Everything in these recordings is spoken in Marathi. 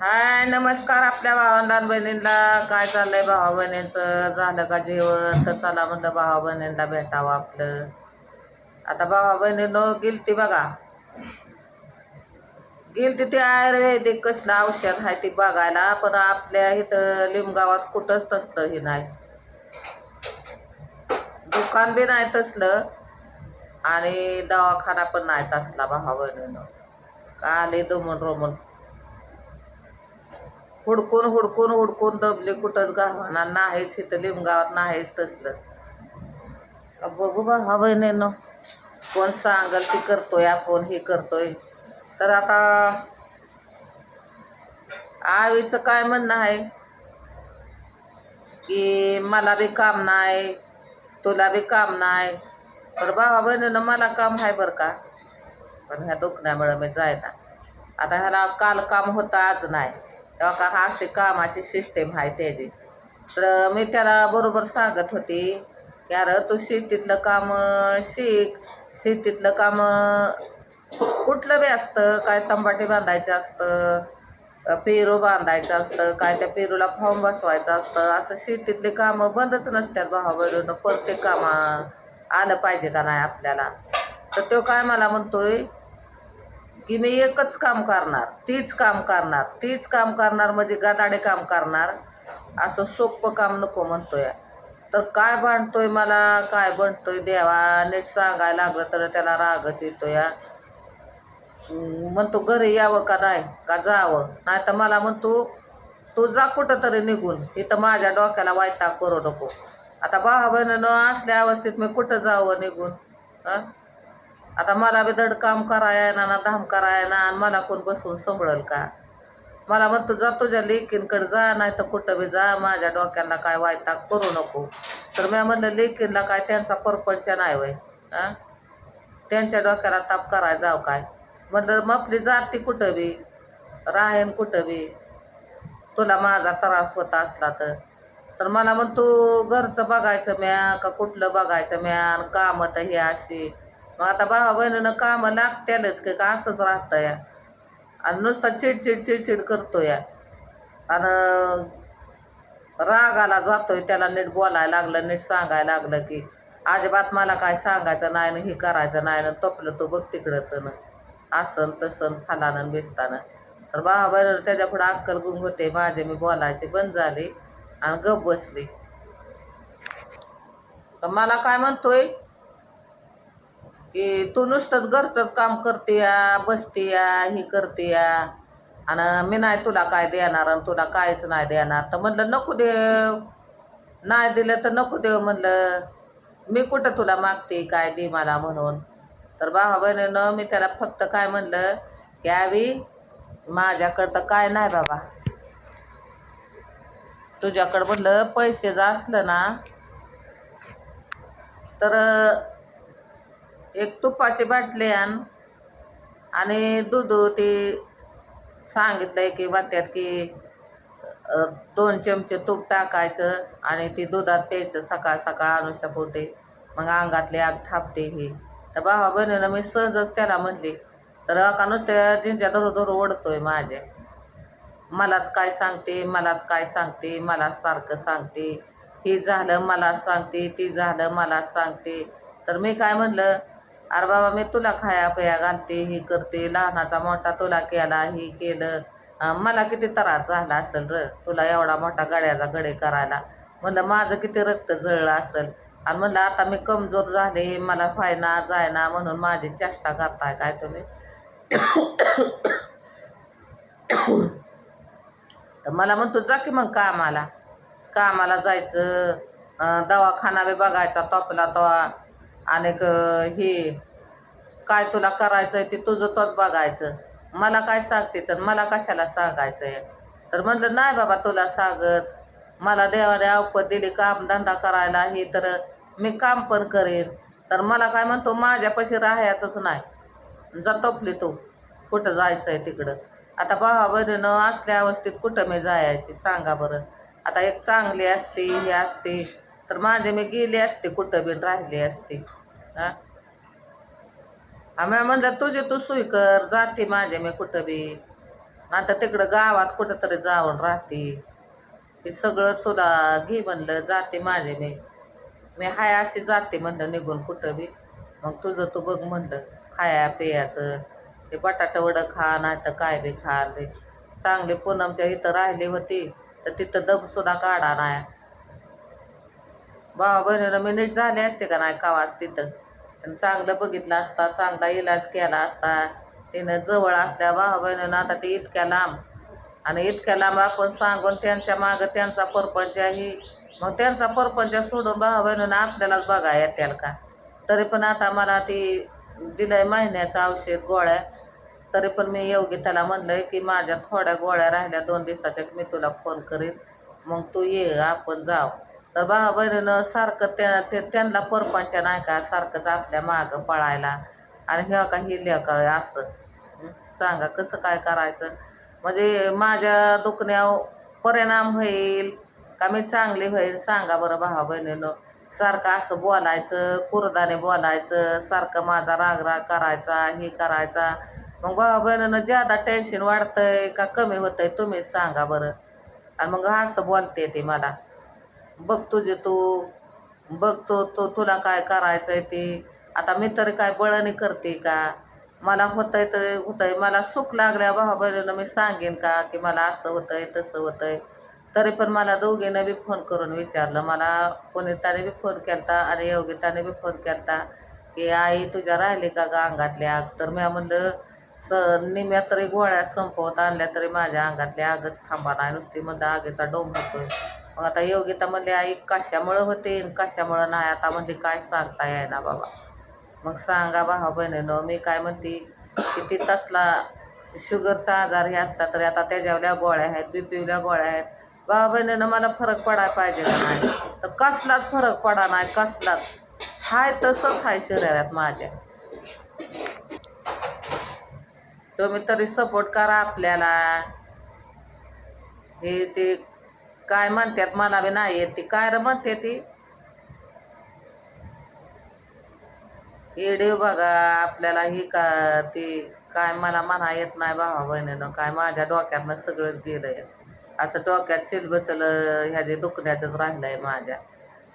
हाय नमस्कार आपल्या भावांना बहिणींना. काय चाललंय भावा बहिणींचं? झालं का जेवण? तर चला म्हणलं भावा बहिणींना भेटावं आपलं. आता भावा बहिणीनं गिलती बघा. गिलती ते आयुर्वेदिक कसलं औषध आहे ती बघायला पण आपल्या इथं लिमगावात कुठंच तसलं हे नाही. दुकान बी नाही तसलं आणि दवाखाना पण नाही तसला भावा बहिणीनं. का आले दमून रोमून. हुडकून हुडकून हुडकून दबले कुठंच गावाना. नाहीच इथं लिमगावात नाहीच तसलं. का बघू बा हा बहिणीनं कोण सांगल ती करतोय आपण हे करतोय. तर आता आवीचं काय म्हणणं आहे? की मला बी काम नाही तुला बी काम नाही. तर भावा बहिणीनं मला काम आहे बरं का? पण ह्या दुखण्यामुळं मी जायना आता ह्याला काल काम होतं आज नाही. का हा अशी कामाची सिस्टीम आहे त्याची. तर मी त्याला बरोबर सांगत होती की अरे तू शेतीतलं काम शिक शेतीतलं काम कुठलं बी असतं काय तंबाटे बांधायचं असतं पेरू बांधायचं असतं काय त्या पेरूला फॉर्म बसवायचं असतं असं शेतीतले कामं बंदच नसतात भावाबरोबर प्रत्येक कामं आलं पाहिजे का नाही आपल्याला? तर तो काय मला म्हणतोय की मी एकच काम करणार तीच काम करणार तीच काम करणार म्हणजे गादाडे काम करणार असं सोपं काम नको म्हणतोय. तर काय भांडतोय मला काय भांडतोय देवा नीट सांगायला लागलं तर त्याला रागच या म्हणतो घरी यावं का नाही का जावं? नाही तर मला म्हणतो तू जा कुठं तरी निघून इथं माझ्या डोक्याला वायता करू नको. आता भावा बहिणीनं असल्या अवस्थेत मी कुठं जावं निघून हां? आता मला बी दडकाम कराय ना ना धाम कराय ना आणि मला कोण बसून संभळल का? मला म्हणतो जा तुझ्या लेकींकडे जा नाही तर कुठं बी जा माझ्या डोक्याला काय वायता करू नको. तर मी म्हणलं लेकींना काय त्यांचा परपंच नाही वय हां? त्यांच्या डोक्याला ताप कराय जाव काय? म्हटलं मग आपली जाती कुठं बी? राहेन कुठं बी? तुला माझा त्रास होत असला तर. तर मला म्हणतो तू घरचं बघायचं म्या का कुठलं बघायचं म्या आणि कामं तर हे अशी. मग आता भावा बहिणीनं कामं लागत्यालच की का असंच राहतं या आणि नुसता चिडचिड चिडचिड करतो या आणि रागाला जातोय त्याला नीट बोलायला लागलं नीट सांगायला लागलं की अजिबात मला काय सांगायचं नाही ना हे करायचं नाही ना तोपलं तो बघ तिकडं तर ना. असं तसं फलानं बेसताना. तर भावा बहिणीनं त्याच्या पुढे अक्कल गुंग होते माझे मी बोलायचे बंद झाले आणि गप बसली. तर मला काय म्हणतोय? की तू नुसतंच घरचंच काम करते या बसते या ही करते या आणि मी नाही तुला काय देणार आणि तुला काहीच नाही देणार. तर म्हणलं नको देव. नाही दिलं तर नको देव म्हणलं. मी कुठं तुला मागते काय दे मला म्हणून. तर भावा बहिणीनं मी त्याला फक्त काय म्हणलं की आवी माझ्याकडं तर काय नाही बाबा. तुझ्याकडं म्हणलं पैसे जर असलं ना तर एक तुपाची बाटली आण. आणि दूध ते सांगितलंय की बाट्यात की दोन चमचे तूप टाकायचं आणि ते दुधात प्यायचं. सकाळ सकाळ अनुषा पोटे मग अंगातली आग थापते ही. तर भावा बहिणीनं मी सहजच त्याला म्हणली तर का नुसत्या जिंच्या धरू ओढतोय माझ्या. मलाच काय सांगते मलाच काय सांगते मला सारखं सांगते. हे झालं मला सांगते ते झालं मला सांगते. तर मी काय म्हणलं अरे बाबा मी तुला खाया पिया घालते हे करते. लहानाचा मोठा तुला केला हे केलं. मला किती त्रास झाला असेल र तुला एवढा मोठा गड्याचा गडे करायला. म्हणलं माझं किती रक्त जळलं असेल. आणि म्हणलं आता मी कमजोर झाले मला फायना जायना म्हणून माझी चेष्टा करताय काय तुम्ही? तर मला म्हणतो जा की मग कामाला. कामाला जायचं. दवाखाना बी बघायचा तोपला तवा. आणि हे काय तुला करायचं आहे ते तुझं तोच बघायचं. मला काय सांगते तर मला कशाला सांगायचं आहे तर म्हटलं नाही बाबा तुला सांगत. मला देवाने अवपत दिली कामधंदा करायला हे तर मी काम पण करेन. तर मला काय म्हणतो माझ्यापाशी राहायचंच नाही. जा तपली तू. कुठं जायचं आहे तिकडं? आता भावा बहिणीनं असल्या अवस्थेत कुठं मी जायची? सांगा बरं. आता एक चांगली असते ही असते. तर माझे मी गेले असते कुठं बी राहिले असते. हां? आम्ही म्हणलं तुझी तू सुई कर जाते माझे मी कुठं बी. आता तिकडं गावात कुठंतरी जाऊन राहते. ते सगळं तुला घे म्हणलं जाते माझे मी. मी हाय अशी जाते म्हणलं निघून कुठं बी. मग तुझं तू बघ म्हणलं खाया पेयाचं. ते बटाटा वडं खा नाही तर काय बी खा. ते चांगले पूनमच्या इथं राहिली होती तर तिथं दमसुद्धा काढा नाही भावा बहिणीनं मी नीट झाले असते का नाही कावाच तिथं? आणि चांगलं बघितलं असता चांगला इलाज केला असता. तिनं जवळ असल्या भावा बहिणीनं आता ते इतक्या लांब. आणि इतक्या लांब आपण सांगून त्यांच्या मागं त्यांचा परपंच ही मग त्यांचा परपंच सोडून भावा बहिणीनं आपल्यालाच बघा येत्याल का? तरी पण आता मला ती दिलंय महिन्याचं औषध गोळ्या. तरी पण मी योगी त्याला म्हणलंय की माझ्या थोड्या गोळ्या राहिल्या दोन दिवसाच्या मी तुला फोन करीन. मग तू ये आपण जाऊ. तर भावा बहिणीनं सारखं त्या ते त्यांना परपंच नाही का? सारखंच आपल्या मागं पळायला. आणि हे का ही का असं? सांगा कसं काय करायचं? म्हणजे माझ्या दुखण्यावर परिणाम होईल का? मी चांगली होईल? सांगा बरं भावा बहिणीनं. सारखं असं बोलायचं कुरदाने बोलायचं सारखं माझा राग राग करायचा हे करायचा. मग भावा बहिणीनं ज्यादा टेन्शन वाढतंय का कमी होतंय तुम्हीच सांगा बरं. आणि मग असं बोलते ते मला. बघ तुझे तू बघतो तो तुला काय करायचं आहे ते. आता मी तरी काय बळणी करते का? मला होतंय तर आहे मला सुख लागल्या भावा बहिणीनं मी सांगेन का की मला असं होतंय तसं होतंय. तरी पण मला दोघीनं बी फोन करून विचारलं. मला पुनिताने बी फोन केलता आणि योगिताने बी फोन केलता की आई तुझ्या राहिली का गा अंगातली आग? तर मी म्हणलं स निम्या तरी गोळ्या संपवत आणल्या तरी माझ्या अंगातली आगच थांबा नाही. नुसती म्हणलं आगेचा डोंब होतोय. मग आता योगिता म्हणले आई कशामुळं होते कशामुळं नाही? आता म्हणते काय सांगता येईना बाबा. मग सांगा भावा बहिणीनं मी काय म्हणते किती तसला शुगरचा आजार हे असला तरी आता त्याच्यावल्या गोळ्या आहेत बी पिवल्या गोळ्या आहेत. भावा बहिणीनं मला फरक पडायला पाहिजे का नाही? तर कसलाच फरक पडा नाही कसलाच. हाय तसंच आहे शरीरात माझ्या. तुम्ही तरी सपोर्ट करा आपल्याला. हे ते काय म्हणतात मला बी नाही येत ती. काय र म्हणते ती? येडे बघा आपल्याला ही का ती काय मला म्हणा येत नाही भावा बहिणीनं काय माझ्या डोक्यातनं सगळंच गेलंय. असं डोक्यात चिलबचल ह्याचे दुखण्याचंच राहिलंय माझ्या.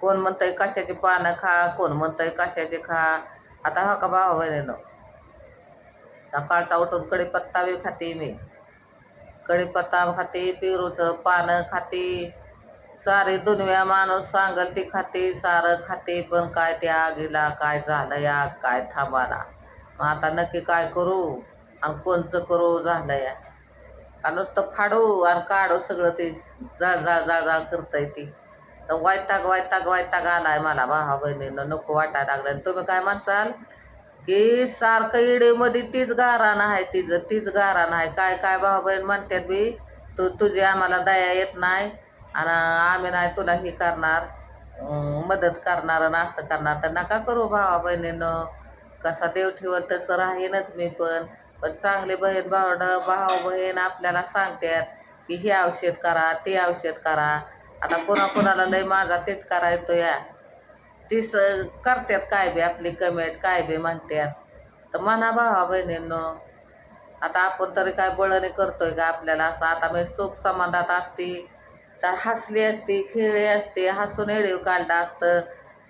कोण म्हणतंय कशाची पानं खा कोण म्हणतंय कशाची खा. आता हा का भावा बहिणीनं सकाळचा उठून पत्ता बी खाते मी. कढीपत्ता खाते पेरूचं पानं खाते. सारे दुनव्या माणूस सांगल ती खाते सारं खाते पण काय त्या आगीला काय झालं या काय थांबाला? मग आता नक्की काय करू? आणि कोणचं करू झालं या? का नुसतं फाडू आणि काढू सगळं ते जाळ जाळ जाळ जाळ करतंय ती. तर वायताग वायताग आला आलाय मला भावा बहिणीनं नको वाटायला लागलं आणि तुम्ही काय म्हणसाल की सारखं इडेमध्ये तीच गाराण आहे तिचं तीच गाराण आहे. काय काय भाऊ बहीण म्हणतात बी तू तुझी आम्हाला दया येत नाही आणि आम्ही नाही तुला हे करणार मदत करणार आणि असं करणार. तर नका करू भावा बहिणीनं. कसा देव ठेवल तसं राहीनच मी पण. पण चांगले बहीण भावड भाऊ बहीण आपल्याला सांगतात की हे औषध करा ते औषध करा. आता कोणाकोणाला लय माझा तिटकारा येतो या ती स करतात काय बी आपली कमेंट काय बी म्हणतात तर म्हणा भावा बहिणींनो आता आपण तरी काय बळणे करतोय का आपल्याला? असं आता मी सुख समाधात असती तर हसली असती खेळली असते हसून एडीव काढलं असतं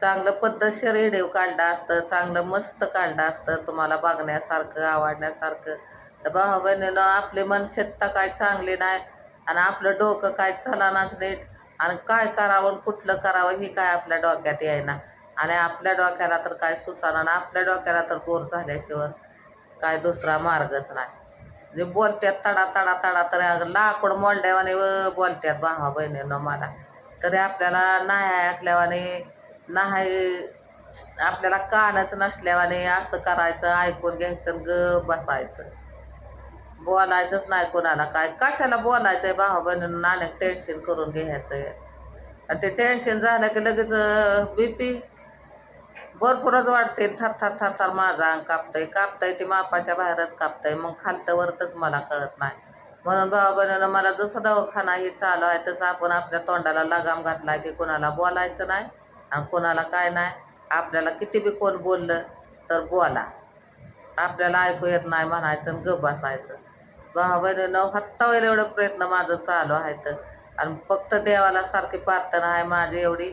चांगलं पद्धतशीर एडीव काढलं असतं चांगलं मस्त काढलं असतं तुम्हाला बघण्यासारखं आवडण्यासारखं. तर भावा बहिणीनं आपली मनशेत्ता काय चांगली नाही आणि आपलं डोकं काय चलानाच नीट. आणि काय करावं कुठलं करावं हे काय आपल्या डोक्यात येईना. आणि आपल्या डोक्याला तर काय सुसाना आणि आपल्या डोक्याला तर बोर झाल्याशिवाय काय दुसरा मार्गच नाही. जे बोलतात तडा तडा तडा तर अगं लाकूड मोडल्यावाने व बोलतात भावा बहिणीनं मला. तरी आपल्याला नाही ऐकल्यावाने नाही आपल्याला कानच नसल्यावाने असं करायचं ऐकून घ्यायचं आणि ग बसायचं. बोलायचंच नाही कोणाला काय. कशाला बोलायचं आहे भावा बहिणीनं अनेक टेन्शन करून घ्यायचं आहे आणि ते टेन्शन झालं की लगेच बी पी भरपूरच वाढते थर थर थर थर माझा अंग कापतंय. कापतंय ते मापाच्या बाहेरच कापतंय. मग खालतं वरतच मला कळत नाही. म्हणून भावा बहिणीनं मला जसं दवाखाना हे चालू आहे तसं आपण आपल्या तोंडाला लगाम घातला की कोणाला बोलायचं नाही आणि कोणाला काय नाही. आपल्याला किती बी कोण बोललं तर बोला. आपल्याला ऐकू येत नाही म्हणायचं आणि गप बसायचं. भावा बहिणीनं हत्ता होईल एवढं प्रयत्न माझं चालू आहे तर. आणि फक्त देवाला सारखी प्रार्थना आहे माझी एवढी.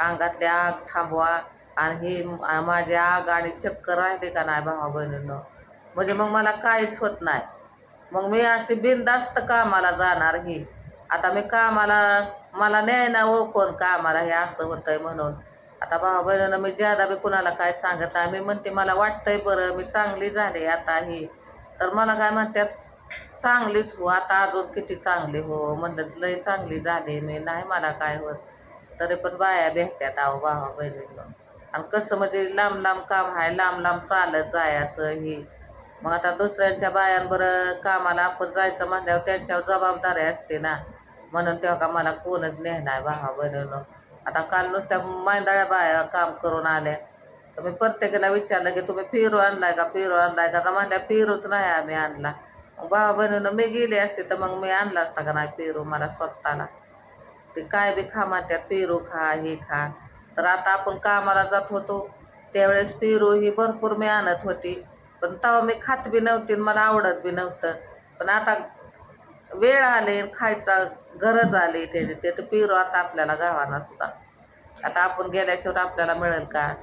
अंगातली आग थांबवा. आणि ही माझी आग आणि चक्कर राहिली का नाही भावा बहिणीनं म्हणजे मग मला काहीच होत नाही. मग मी अशी बिनदास्त कामाला जाणार ही. आता मी कामाला मला न्याय ना ओ हो कोण कामाला हे असं होतंय म्हणून. आता भावा बहिणीनं मी ज्यादा बी कुणाला काय सांगत आहे मी म्हणते मला वाटतंय बरं मी चांगली झाले आता ही. तर मला काय म्हणतात चांगलीच हो आता अजून किती चांगली हो म्हणलं लय चांगली झाली मी नाही मला काय होत. तरी पण बाया भेटतात अहो भावा बहिणीनं. आणि कसं म्हणजे लांब लांब काम आहे लांब लांब चालत जायचं ही. मग आता दुसऱ्यांच्या बायांबरं कामाला आपण जायचं म्हणल्यावर त्यांच्यावर जबाबदारी असते ना. म्हणून तेव्हा का मला कोणच नेहणार भावा बहिणीनं. आता काल नुसत्या मांदाळ्या बाया काम करून आल्या. तर मी प्रत्येकाला विचारलं की तुम्ही पिरू आणलाय का पिरू आणलाय का? तर म्हणल्या पिरूच नाही आम्ही आणला. भावा बहिणीनं मी गेली असते तर मग मी आणला असता का नाही पेरू मला स्वतःला? ते काय बी खा म्हणतात पेरू खा हे खा. तर आता आपण कामाला जात होतो त्यावेळेस पेरू ही भरपूर मी आणत होती. पण तेव्हा मी खात बी नव्हती आणि मला आवडत बी नव्हतं. पण आता वेळ आले खायचा गरज आली त्याची. ते तर पेरू आता आपल्याला गावांना सुद्धा. आता आपण गेल्याशिवाय आपल्याला मिळेल का?